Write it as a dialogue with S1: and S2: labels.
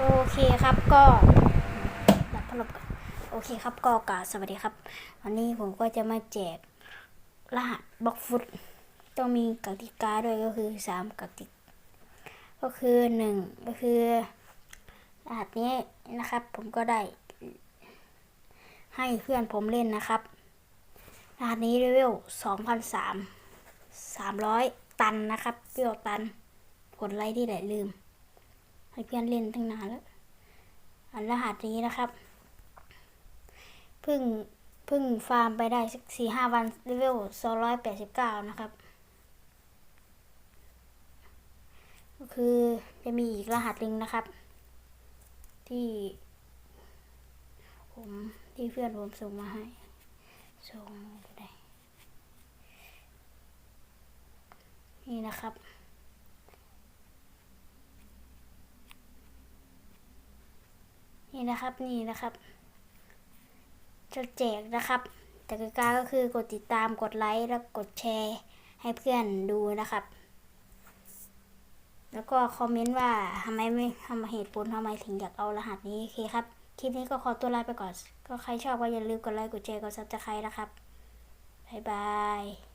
S1: โอเคครับก็ดับพัดลมก่อนโอเคครับก็กาสวัสดีครับ วันนี้ผมก็จะมาแจกรหัสบล็อกฟุตต้องมีกติกาด้วยก็คือสามกติกก็คือหนึ่งก็คือรหัสนี้นะครับ ผมก็ได้ ให้เพื่อนผมเล่นนะครับรหัสนี้เลเวลสองพันสามสามร้อยตันนะครับเปรี้ยวตันผลไลค์ที่ไหนลืม ให้เพื่อนเล่นตั้งนานแล้ว อันรหัสนี้นะครับเพิ่งเพิ่งฟาร์มไปได้สักสี่ห้าวันเลเวลสองร้อยแปดสิบเก้านะครับ ก็คือจะมีอีกรหัสหนึ่งนะครับ ที่ผมที่เพื่อนผมส่งมาให้ ส่งไปได้นี่นะครับ นะครับนี่นะครับ จะแจกนะครับแต่กติกาก็คือกดติดตามกดไลค์แล้วกดแชร์ให้เพื่อนดูนะครับ แล้วก็คอมเมนต์ว่าทำไมไม่ทำเหตุผลทำไมถึงอยากเอารหัสนี้โอเคครับ คลิปนี้ก็ขอตัวลาไปก่อน ก็ใครชอบก็อย่าลืมกดไลค์กดแชร์กดซับสไครต์นะครับ บ๊ายบาย